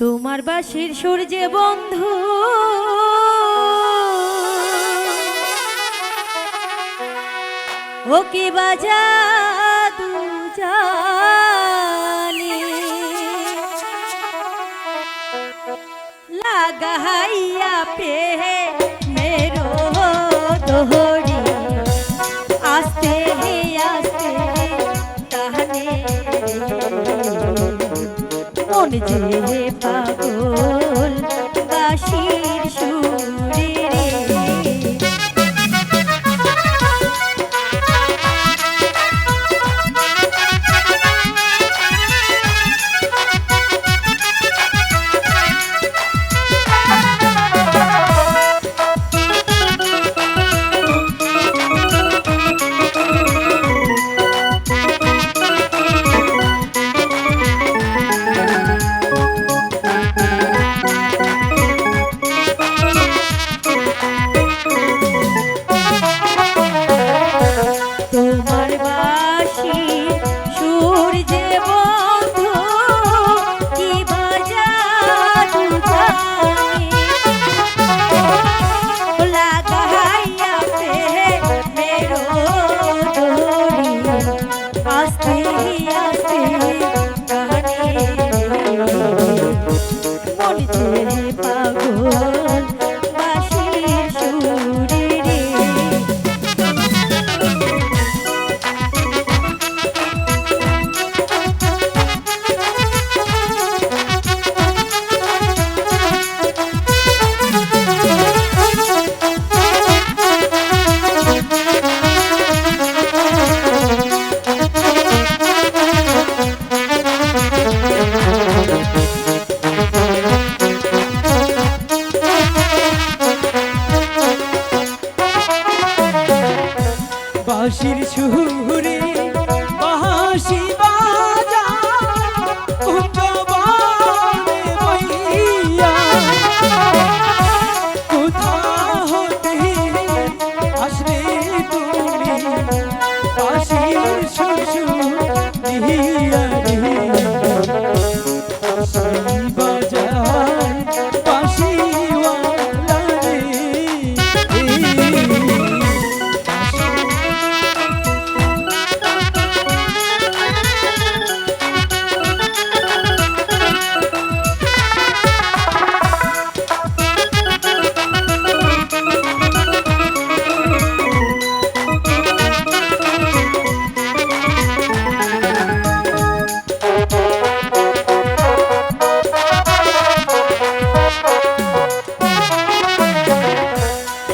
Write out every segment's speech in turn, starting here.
তোমার বাসির সূর্যে বন্ধু। ও কি বাজা দু লাগাইয়া পে মেরো দোহরি। আস্তে আস্তে মন যে বাসির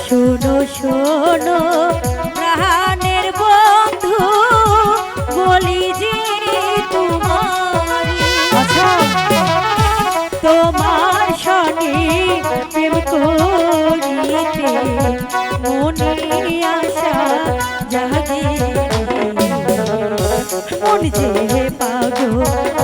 শোনো শোনো, প্রাণের বন্ধু, বলি তোমার আচ্ছা তোমার সঙ্গে প্রেম করিতে মনে আশা জাগে। মন যে পাগল তোমার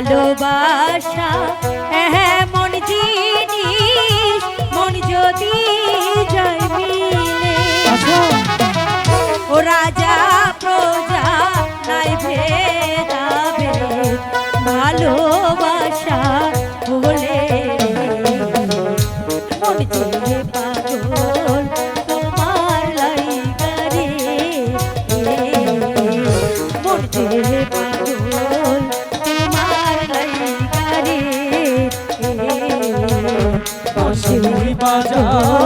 ভালোবাসা হ্যাঁ, 妈妈。